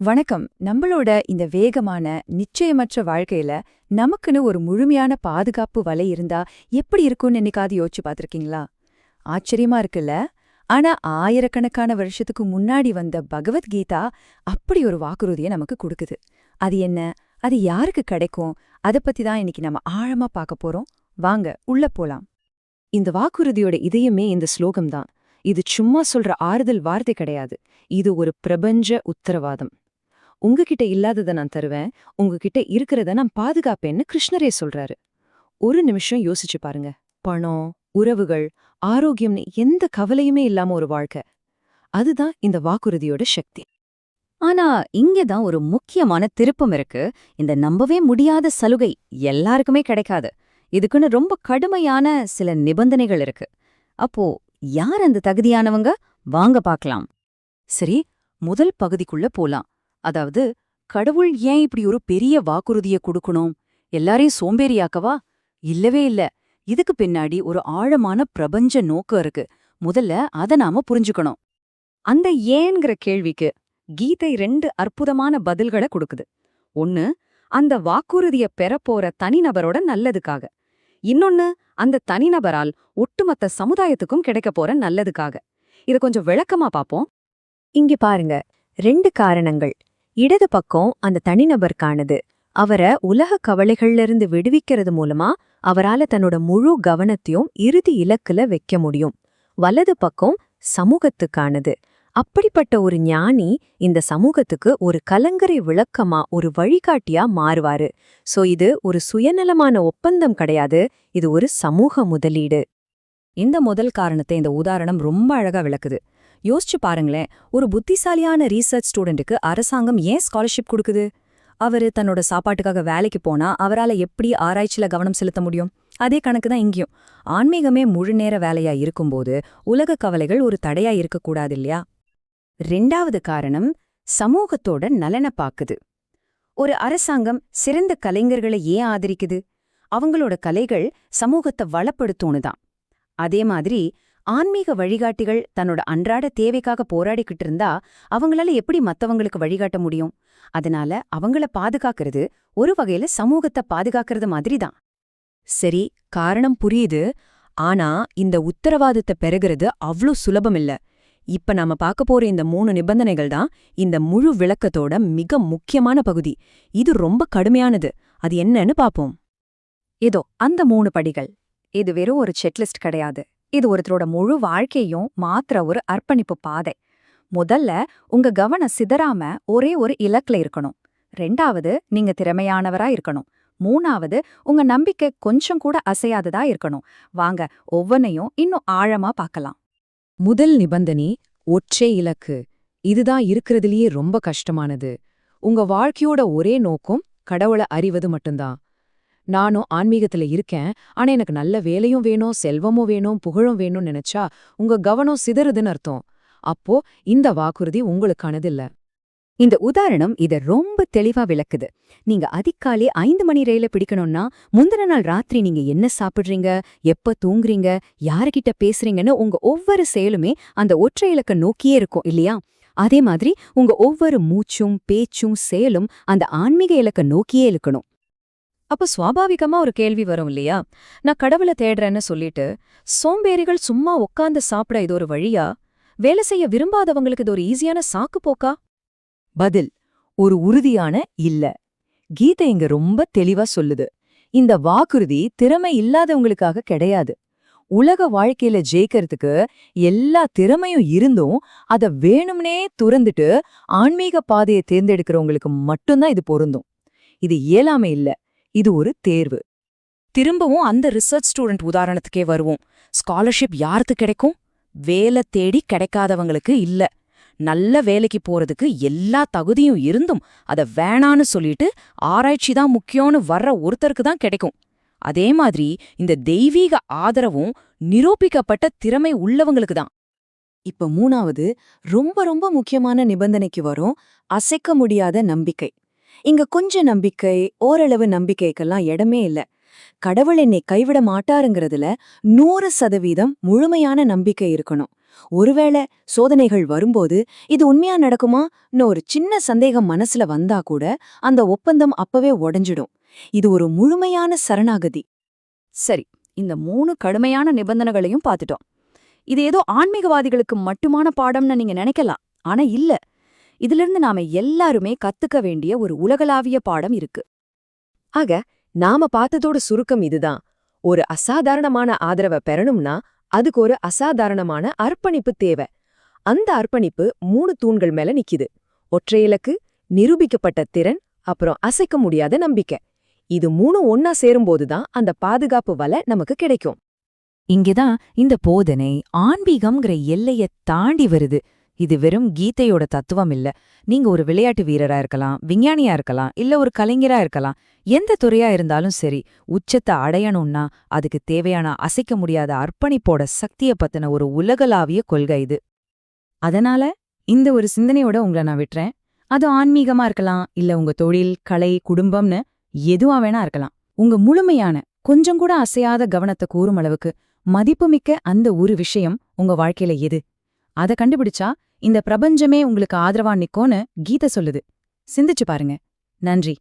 வணக்கம். நம்மளோட இந்த வேகமான நிச்சயமற்ற வாழ்க்கையில நமக்குன்னு ஒரு முழுமையான பாதுகாப்பு வலை இருந்தா எப்படி இருக்கும்னு என்னைக்காவது யோசிச்சு பார்த்துருக்கீங்களா? ஆச்சரியமா இருக்குல்ல? ஆனா ஆயிரக்கணக்கான வருஷத்துக்கு முன்னாடி வந்த பகவத்கீதா அப்படி ஒரு வாக்குறுதியை நமக்கு கொடுக்குது. அது என்ன? அது யாருக்கு கிடைக்கும்? அத பத்தி தான் இன்னைக்கு நம்ம ஆழமா பார்க்க போறோம். வாங்க உள்ள போலாம். இந்த வாக்குறுதியோட இதயமே இந்த ஸ்லோகம்தான் இது சும்மா சொல்ற ஆறுதல் வார்த்தை கிடையாது. இது ஒரு பிரபஞ்ச உத்தரவாதம். உங்ககிட்ட இல்லாதத நான் தருவேன். உங்ககிட்ட இருக்கிறத நான் பாதுகாப்பேன்னு கிருஷ்ணரே சொல்றாரு. ஒரு நிமிஷம் யோசிச்சு பாருங்க. பணம் உறவுகள் ஆரோக்கியம்னு எந்த கவலையுமே இல்லாம ஒரு வாழ்க்கை. அதுதான் இந்த வாக்குறுதியோட சக்தி. ஆனா இங்கதான் ஒரு முக்கியமான திருப்பம் இருக்கு. இந்த நம்பவே முடியாத சலுகை எல்லாருக்குமே கிடைக்காது. இதுக்குன்னு ரொம்ப கடுமையான சில நிபந்தனைகள் இருக்கு. அப்போ யார் அந்த தகுதியானவங்க? வாங்க பார்க்கலாம். சரி முதல் பகுதிக்குள்ள போலாம். அதாவது கடவுள் ஏன் இப்படி ஒரு பெரிய வாக்குறுதிய கொடுக்கணும்? எல்லாரையும் சோம்பேறியாக்கவா? இல்லவே இல்ல. இதுக்கு பின்னாடி ஒரு ஆழமான பிரபஞ்ச நோக்கம் இருக்கு. முதல்ல அத நாம புரிஞ்சுக்கணும். அந்த ஏன்கிற கேள்விக்கு கீதை ரெண்டு அற்புதமான பதில்களை கொடுக்குது. ஒன்னு அந்த வாக்குறுதிய பெறப்போற தனிநபரோட நல்லதுக்காக. இன்னொன்னு அந்த தனிநபரால் ஒட்டுமொத்த சமுதாயத்துக்கும் கிடைக்கப் போற நல்லதுக்காக. இத கொஞ்சம் விளக்கமா பாப்போம். இங்க பாருங்க ரெண்டு காரணங்கள். இடது பக்கம் அந்த தனிநபருக்கானது அவரை உலக கவலைகள்ல இருந்து விடுவிக்கிறது மூலமா அவரால தன்னோட முழு கவனத்தையும் இறுதி இலக்குல வைக்க முடியும். வலது பக்கம் சமூகத்துக்கானது. அப்படிப்பட்ட ஒரு ஞானி இந்த சமூகத்துக்கு ஒரு கலங்கரை விளக்கமா ஒரு வழிகாட்டியா மாறுவாரு. சோ இது ஒரு சுயநலமான ஒப்பந்தம் கிடையாது. இது ஒரு சமூக முதலீடு. இந்த முதல் காரணத்தை இந்த உதாரணம் ரொம்ப அழகா விளக்குது. யோசிச்சு பாருங்களேன் ஒரு புத்திசாலியான ரீசர்ச் ஸ்டூடெண்ட்டுக்கு அரசாங்கம் ஏன் ஸ்காலர்ஷிப் கொடுக்குது? அவரு தன்னோட சாப்பாட்டுக்காக வேலைக்கு போனா அவரால எப்படி ஆராய்ச்சியில் கவனம் செலுத்த முடியும்? அதே கணக்கு தான் இங்கேயும். ஆன்மீகமே முழு நேர வேலையா இருக்கும்போது உலக கவலைகள் ஒரு தடையா இருக்கக்கூடாது இல்லையா? ரெண்டாவது காரணம் சமூகத்தோட நலனை பாக்குது. ஒரு அரசாங்கம் சிறந்த கலைஞர்களை ஏன் ஆதரிக்குது? அவங்களோட கலைகள் சமூகத்தை வளப்படுத்தோணுதான் அதே மாதிரி ஆன்மீக வழிகாட்டிகள் தன்னோட அன்றாட தேவைக்காக போராடிக்கிட்டு இருந்தா அவங்களால எப்படி மத்தவங்களுக்கு வழிகாட்ட முடியும்? அதனால அவங்கள பாதுகாக்கிறது ஒரு வகையில சமூகத்தை பாதுகாக்கிறது மாதிரி தான் சரி காரணம் புரியுது. ஆனா இந்த உத்தரவாதத்தை பெறுகிறது அவ்ளோ சுலபம் இல்ல இப்ப நாம பார்க்க போற இந்த மூணு நிபந்தனைகள் தான் இந்த முழு விளக்கத்தோட மிக முக்கியமான பகுதி. இது ரொம்ப கடுமையானது. அது என்னன்னு பாப்போம். இதோ அந்த மூணு படிகள். இது வெறும் ஒரு செக்லிஸ்ட் கிடையாது. இது ஒருத்தரோட முழு வாழ்க்கையும் மாத்திர ஒரு அர்ப்பணிப்பு பாதை. முதல்ல உங்க கவனம் சிதறாம ஒரே ஒரு இலக்குல இருக்கணும். ரெண்டாவது நீங்க திறமையானவரா இருக்கணும். மூணாவது உங்க நம்பிக்கை கொஞ்சம் கூட அசையாததா இருக்கணும். வாங்க ஒவ்வொன்னையும் இன்னும் ஆழமா பார்க்கலாம். முதல் நிபந்தனை ஒற்றே இலக்கு. இதுதான் இருக்கிறதுலயே ரொம்ப கஷ்டமானது. உங்க வாழ்க்கையோட ஒரே நோக்கம் கடவுளை அறிவது மட்டும்தான். நானும் ஆன்மீகத்துல இருக்கேன். ஆனா எனக்கு நல்ல வேலையும் வேணும் செல்வமும் வேணும் புகழும் வேணும்னு நினைச்சா உங்க கவனம் சிதறுதுன்னு அர்த்தம். அப்போ இந்த வாக்குறுதி உங்களுக்கானதில்ல. இந்த உதாரணம் இத ரொம்ப தெளிவா விளக்குது. நீங்க அதிகாலை ஐந்து மணி ரயில பிடிக்கணும்னா முந்தின நாள் ராத்திரி நீங்க என்ன சாப்பிடுறீங்க எப்ப தூங்குறீங்க யாருகிட்ட பேசுறீங்கன்னு உங்க ஒவ்வொரு செயலுமே அந்த ஒற்றை இலக்க நோக்கியே இருக்கும் இல்லையா? அதே மாதிரி உங்க ஒவ்வொரு மூச்சும் பேச்சும் செயலும் அந்த ஆன்மீக இலக்க நோக்கியே இருக்கணும் அப்ப சுவாபாவிகமா ஒரு கேள்வி வரும் இல்லையா? நான் கடவுளை தேடுறேன்னு சொல்லிட்டு சோம்பேறிகள் சும்மா உட்கார்ந்து சாப்பிட இது ஒரு வழியா? வேலை செய்ய விரும்பாதவங்களுக்கு இது ஒரு ஈஸியான சாக்கு போக்கா? பதில் ஒரு உறுதியான இல்ல. கீதை இங்க ரொம்ப தெளிவா சொல்லுது. இந்த வாக்குறுதி திறமை இல்லாதவங்களுக்காக கிடையாது. உலக வாழ்க்கையில ஜெயிக்கிறதுக்கு எல்லா திறமையும் இருந்தும் அத வேணும்னே துறந்துட்டு ஆன்மீக பாதையை தேர்ந்தெடுக்கிறவங்களுக்கு மட்டும்தான் இது பொருந்தும். இது இயலாமை இல்ல. இது ஒரு தேர்வு. திரும்பவும் அந்த ரிசர்ச் ஸ்டூடெண்ட் உதாரணத்துக்கே வருவோம். ஸ்காலர்ஷிப் யாருக்கு கிடைக்கும்? வேலை தேடி கிடைக்காதவங்களுக்கு இல்ல. நல்ல வேலைக்கு போறதுக்கு எல்லா தகுதியும் இருந்தும் அத வேணான்னு சொல்லிட்டு ஆராய்ச்சி தான் முக்கியம்னு வர்ற ஒருத்தருக்கு தான் கிடைக்கும். அதே மாதிரி இந்த தெய்வீக ஆதரவும் நிரூபிக்கப்பட்ட திறமை உள்ளவங்களுக்கு தான். இப்ப மூணாவது ரொம்ப ரொம்ப முக்கியமான நிபந்தனைக்கு வரும் அசைக்க முடியாத நம்பிக்கை. இங்க கொஞ்ச நம்பிக்கை ஓரளவு நம்பிக்கைக்கெல்லாம் இடமே இல்ல. கடவுள் என்னை கைவிட மாட்டாருங்கிறதுல நூறு சதவீதம் முழுமையான நம்பிக்கை இருக்கணும். ஒருவேளை சோதனைகள் வரும்போது இது உண்மையா நடக்குமான்னு ஒரு சின்ன சந்தேகம் மனசுல வந்தா கூட அந்த ஒப்பந்தம் அப்பவே உடைஞ்சிடும். இது ஒரு முழுமையான சரணாகதி. சரி இந்த மூணு கடுமையான நிபந்தனைகளையும் பார்த்துட்டோம். இது ஏதோ ஆன்மீகவாதிகளுக்கு மட்டுமான பாடம்னு நீங்க நினைக்கலாம். ஆனா இல்ல. இதிலிருந்து நாம எல்லாருமே கத்துக்க வேண்டிய ஒரு உலகளாவிய பாடம் இருக்கு. ஆக நாம பார்த்ததோட சுருக்கம் இதுதான். ஒரு அசாதாரணமான ஆதரவை பெறணும்னா அதுக்கு ஒரு அசாதாரணமான அர்ப்பணிப்பு தேவை. அந்த அர்ப்பணிப்பு மூணு தூண்கள் மேல நிக்குது. ஒற்றையிலக்கு நிரூபிக்கப்பட்ட திறன் அப்புறம் அசைக்க முடியாத நம்பிக்கை. இது மூணு ஒன்னா சேரும்போதுதான் அந்த பாதுகாப்பு வலை நமக்கு கிடைக்கும். இங்கேதான் இந்த போதனை ஆன்மீகம்ங்கிற எல்லைய தாண்டி வருது. இது வெறும் கீதையோட தத்துவம் இல்ல. நீங்க ஒரு விளையாட்டு வீரரா இருக்கலாம் விஞ்ஞானியா இருக்கலாம் இல்ல ஒரு கலைஞரா இருக்கலாம். எந்த துறையா இருந்தாலும் சரி உச்சத்தை அடையணும்னா அதுக்கு தேவையான அசைக்க முடியாத அர்ப்பணிப்போட சக்திய பத்தின ஒரு உலகளாவிய கொள்கை இது. அதனால இந்த ஒரு சிந்தனையோட உங்களை நான் விட்டுறேன். அது ஆன்மீகமா இருக்கலாம் இல்ல உங்க தொழில் கலை குடும்பம்னு எதுவா வேணா இருக்கலாம். உங்க முழுமையான கொஞ்சம் கூட அசையாத கவனத்தை கூறும் அளவுக்கு மதிப்புமிக்க அந்த ஒரு விஷயம் உங்க வாழ்க்கையில எது? அத கண்டுபிடிச்சா இந்த பிரபஞ்சமே உங்களுக்கு ஆதரவா நிக்கோன்னு கீதை சொல்லுது. சிந்திச்சு பாருங்க. நன்றி.